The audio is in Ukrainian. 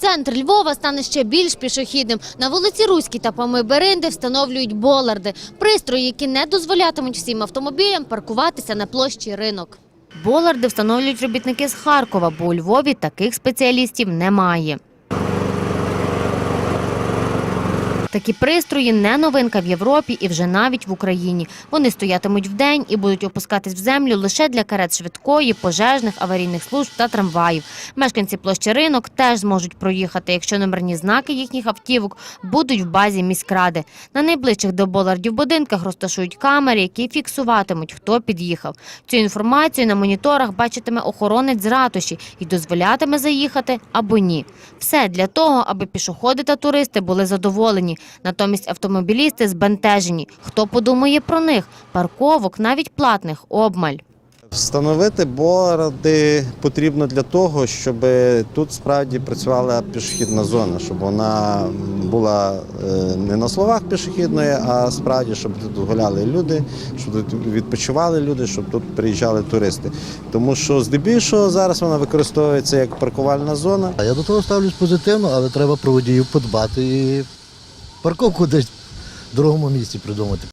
Центр Львова стане ще більш пішохідним. На вулиці Руській та Пами Беринди встановлюють боларди – пристрої, які не дозволятимуть всім автомобілям паркуватися на площі ринок. Боларди встановлюють робітники з Харкова, бо у Львові таких спеціалістів немає. Такі пристрої не новинка в Європі і вже навіть в Україні. Вони стоятимуть вдень і будуть опускатись в землю лише для карет швидкої, пожежних, аварійних служб та трамваїв. Мешканці площі ринок теж зможуть проїхати, якщо номерні знаки їхніх автівок будуть в базі міськради. На найближчих до болардів будинках розташують камери, які фіксуватимуть, хто під'їхав. Цю інформацію на моніторах бачитиме охоронець з ратуші і дозволятиме заїхати або ні. Все для того, аби пішоходи та туристи були задоволені. Натомість автомобілісти збентежені. Хто подумає про них? Парковок, навіть платних, обмаль. Встановити борди потрібно для того, щоб тут справді працювала пішохідна зона, щоб вона була е, не на словах пішохідною, а справді, щоб тут гуляли люди, щоб тут відпочивали люди, щоб тут приїжджали туристи. Тому що здебільшого зараз вона використовується як паркувальна зона. Я до того ставлюсь позитивно, але треба про водіїв подбати і парковку десь в другому місці придумати.